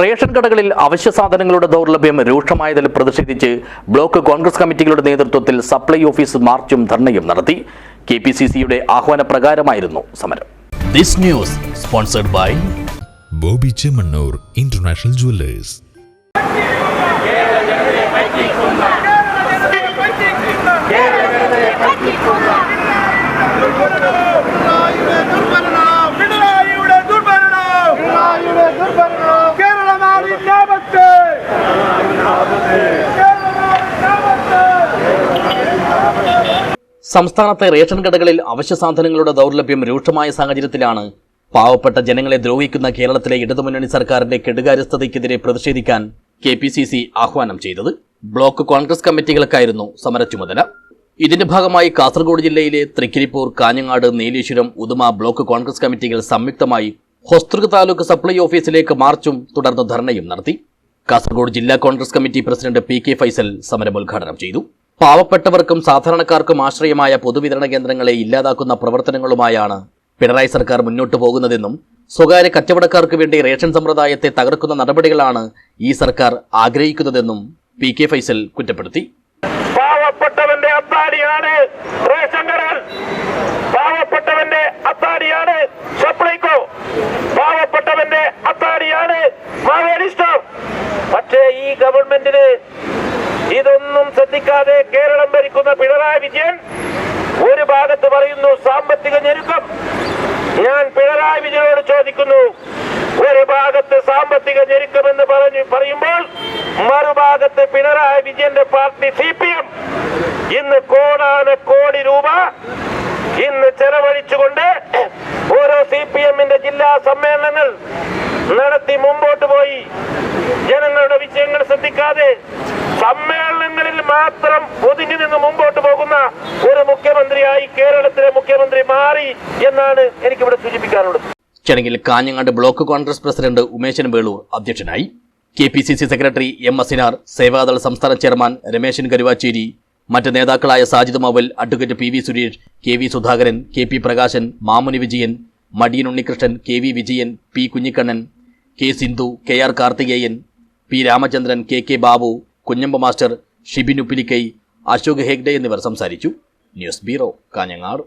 Ration കടകളിൽ അവശ്യ സാധനങ്ങളുടെ ദൗർലഭ്യം രൂക്ഷമായതിൽ പ്രതിഷേധിച്ച് ബ്ലോക്ക് കോൺഗ്രസ് കമ്മിറ്റികളുടെ നേതൃത്വത്തിൽ സപ്ലൈ ഓഫീസ് മാർച്ചും ധർണയും നടത്തി. കെ പി സി സിയുടെ ആഹ്വാനപ്രകാരമായിരുന്നു സമരം. This news sponsored by Boby Chemmanur international jewellers. സംസ്ഥാനത്തെ റേഷൻ കടകളിൽ അവശ്യ സാധനങ്ങളുടെ ദൗർലഭ്യം രൂക്ഷമായ സാഹചര്യത്തിലാണ് പാവപ്പെട്ട ജനങ്ങളെ ദ്രോഹിക്കുന്ന കേരളത്തിലെ ഇടതുമുന്നണി സർക്കാരിന്റെ കെടുകാര്യസ്ഥതയ്ക്കെതിരെ പ്രതിഷേധിക്കാൻ കെ ആഹ്വാനം ചെയ്തത്. ബ്ലോക്ക് കോൺഗ്രസ് കമ്മിറ്റികൾക്കായിരുന്നു സമര ചുമതല ഇതിന്റെ ഭാഗമായി കാസർഗോഡ് ജില്ലയിലെ തൃക്കരിപ്പൂർ കാഞ്ഞങ്ങാട് നീലേശ്വരം ഉദുമ ബ്ലോക്ക് കോൺഗ്രസ് കമ്മിറ്റികൾ സംയുക്തമായി ഹൊസ്തൃക് താലൂക്ക് സപ്ലൈ ഓഫീസിലേക്ക് മാർച്ചും തുടർന്ന് ധർണയും നടത്തി. കാസർഗോഡ് ജില്ലാ Congress committee president P K Faisal സമരം ഉദ്ഘാടനം ചെയ്തു. പാവപ്പെട്ടവർക്കും സാധാരണക്കാർക്കും ആശ്രയമായ പൊതുവിതരണ കേന്ദ്രങ്ങളെ ഇല്ലാതാക്കുന്ന പ്രവർത്തനങ്ങളുമായാണ് പിണറായി സർക്കാർ മുന്നോട്ടു പോകുന്നതെന്നും സ്വകാര്യ കച്ചവടക്കാർക്ക് വേണ്ടി റേഷൻ സമ്പ്രദായത്തെ തകർക്കുന്ന നടപടികളാണ് ഈ സർക്കാർ ആഗ്രഹിക്കുന്നതെന്നും പി കെ ഫൈസൽ കുറ്റപ്പെടുത്തി. പാവപ്പെട്ടവന്റെ അത്താടിയാണ് റേഷൻ കടകൾ. പാവപ്പെട്ടവന്റെ അത്താടിയാണ് സപ്ലൈകോ പാവപ്പെട്ടവന്റെ അത്താടിയാണ് മാവേലി സ്റ്റോർ പക്ഷേ ഈ ഗവൺമെന്റിന് ഇതൊന്നും ശ്രദ്ധിക്കാതെ കേരളം ഭരിക്കുന്ന പിണറായി വിജയൻ ഒരു ഭാഗത്ത് പറയുന്നു സാമ്പത്തിക ഞെരുക്കം. ഞാൻ പിണറായി വിജയനോട് ചോദിക്കുന്നു ഒരു ഭാഗത്ത് സാമ്പത്തിക ഞെരുക്കമെന്ന് പറഞ്ഞു പറയുമ്പോൾ മറുഭാഗത്ത് പിണറായി വിജയന്റെ പാർട്ടി സി പി എം ഇന്ന് കോടാന കോടി രൂപ ഇന്ന് ചെലവഴിച്ചുകൊണ്ട് ഓരോ സി പി എമ്മിന്റെ ജില്ലാ സമ്മേളനങ്ങൾ നടത്തി മുമ്പോട്ട് പോയി. വിഷയങ്ങൾ സമ്മേളനങ്ങളിൽ മാത്രം ഒതുങ്ങി നിന്ന് മുമ്പോട്ട് പോകുന്ന ഒരു മുഖ്യമന്ത്രിയായി കേരളത്തിലെ മുഖ്യമന്ത്രി മാറി എന്നാണ് എനിക്കിവിടെ സൂചിപ്പിക്കാനുള്ളത്. ചടങ്ങിൽ കാഞ്ഞങ്ങാട് ബ്ലോക്ക് കോൺഗ്രസ് പ്രസിഡന്റ് ഉമേശൻ വേളൂർ അധ്യക്ഷനായി. K P C C secretary M Asinar Sevadal സംസ്ഥാന ചെയർമാൻ രമേശൻ കരുവാച്ചേരി മറ്റ് നേതാക്കളായ Sajid Maval advocate P V Suresh K V Sudhakaran K P Prakashan Mamuni Vijayan Madiyan Unnikrishnan K V Vijayan P Kunhikannan K Sindhu K R Karthikeyan P Ramachandran K K Babu Kunhamba master Shibinu Pilikkai Ashok Hegde എന്നിവർ സംസാരിച്ചു. News bureau Kanhangad.